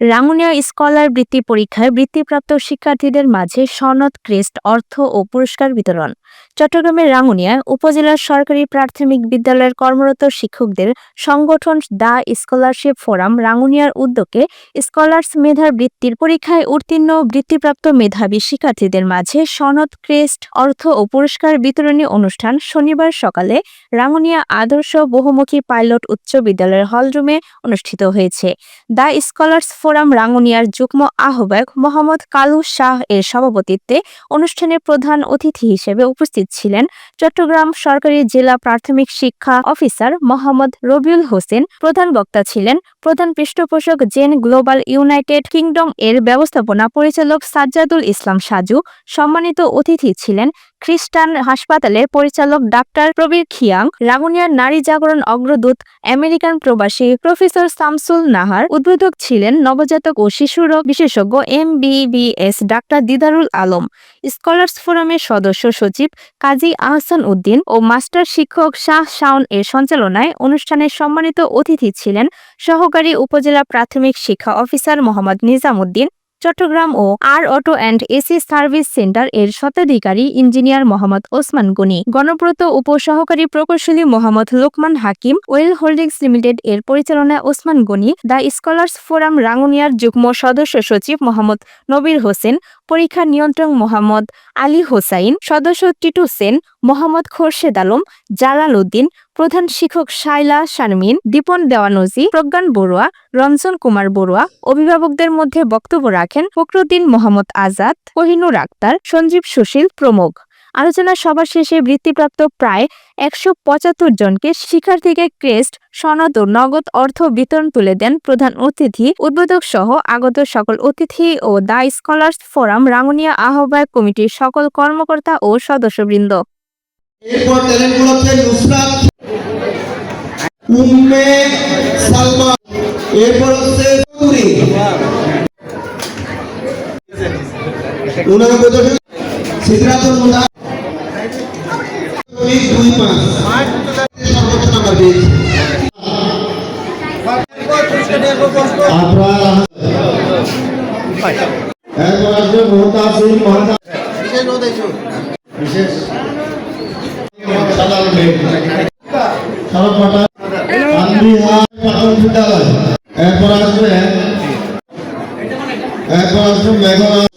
Rangunia scholar বৃত্তি পরীক্ষায় বৃত্তিপ্রাপ্ত শিক্ষার্থীদের মাঝে সনদ ক্রেস্ট অর্থ ও পুরস্কার বিতরণ। চট্টগ্রামের রাঙ্গুনিয়ায় উপজেলার সরকারি প্রাথমিক বিদ্যালয়ের কর্মরত শিক্ষকদের সংগঠন দ্য স্কলারশিপ ফোরাম রাঙ্গুনিয়ার উদ্যোগে স্কলার্স মেধার বৃত্তির পরীক্ষায় উত্তীর্ণ বৃত্তিপ্রাপ্ত মেধাবী শিক্ষার্থীদের মাঝে সনদ, ক্রেস্ট, অর্থ ও পুরস্কার বিতরণী অনুষ্ঠান শনিবার সকালে রাঙ্গুনিয়া আদর্শ বহুমুখী পাইলট উচ্চ বিদ্যালয়ের হলরুমে অনুষ্ঠিত হয়েছে। দ্য স্কলার্স ফোরাম রাঙ্গুনিয়ার যুগ্ম আহ্বায়ক মোহাম্মদ কালু শাহ এর সভাপতিত্বে অনুষ্ঠানে প্রধান অতিথি হিসেবে উপস্থিত ছিলেন চট্টগ্রাম সরকারি জেলা প্রাথমিক শিক্ষা অফিসার মোহাম্মদ রবিউল হোসেন। প্রধান বক্তা ছিলেন প্রধান পৃষ্ঠপোষক জেন গ্লোবাল ইউনাইটেড কিংডম এর ব্যবস্থাপনা পরিচালক সাজ্জাদুল ইসলাম সাজু। সম্মানিত অতিথি ছিলেন খ্রিস্টান হাসপাতালের পরিচালক ডাক্তার প্রবীর খিয়াং রাঙ্গুনিয়ার নারী জাগরণ অগ্রদূত আমেরিকান প্রবাসী প্রফেসর শামসুল নাহার উদ্বোধক ছিলেন নবজাতক ও শিশু রোগ বিশেষজ্ঞ M BBS doctor Didarul Alam, scholars ফোরামের সদস্য সচিব কাজী আহসান উদ্দিন ও মাস্টার শিক্ষক শাহ শাওন এর সঞ্চালনায় অনুষ্ঠানে সম্মানিত অতিথি ছিলেন সহকারী উপজেলা প্রাথমিক শিক্ষা officer Mohammad Nizamuddin Chattogram O R auto and AC service centre এর স্বত্বাধিকারী ইঞ্জিনিয়ার মোহাম্মদ ওসমান গনি গণপ্রত উপসহকারী প্রকৌশলী Mohammad Lokman Hakim, well holdings limited এর পরিচালনায় Osman Goni, the scholars forum রাঙ্গুনিয়ার যুগ্ম সদস্য সচিব মোহাম্মদ নবীর হোসেন, পরীক্ষা নিয়ন্ত্রক মোহাম্মদ আলী হোসাইন, সদস্য টিটু সেন মোহাম্মদ খোরশেদ আলম, জালাল উদ্দিন, প্রধান শিক্ষক শাইলা শারমিন, দীপন দেওয়ানজি, প্রজ্ঞান বড়ুয়া, রঞ্জন কুমার বড়ুয়া, অভিভাবকদের মধ্যে বক্তব্য রাখেন ফখরুদ্দিন মোহাম্মদ আজাদ, কোহিনুর আক্তার, সঞ্জীব সুশীল প্রমুখ। আলোচনা সভা শেষে বৃত্তিপ্রাপ্ত প্রায় একশো পঁচাত্তর জনকে শিক্ষার্থীকে ক্রেস্ট, সনদ ও নগদ অর্থ বিতরণ তুলে দেন প্রধান অতিথি, উদ্বোধক সহ আগত সকল অতিথি ও দ্য স্কলার্স ফোরাম রাঙ্গুনিয়া আহ্বায়ক কমিটির সকল কর্মকর্তা ও সদস্যবৃন্দ। এরপর ট্যালেন্টগুলো হচ্ছে নুসরাত। উম্মে সালমা এরপর হচ্ছে চৌধুরী। উনানব্বই জন সিদ্ধাতুল মুদা দুই পাঁচ। সর্বোচ্চ নাম্বার পেয়েছি। এরপর আসবে মোহতাসিন মহাতা বিশেষ। সারা পাটা বিদ্যালয় এরপর আসবে এরপর আসবে মেঘনা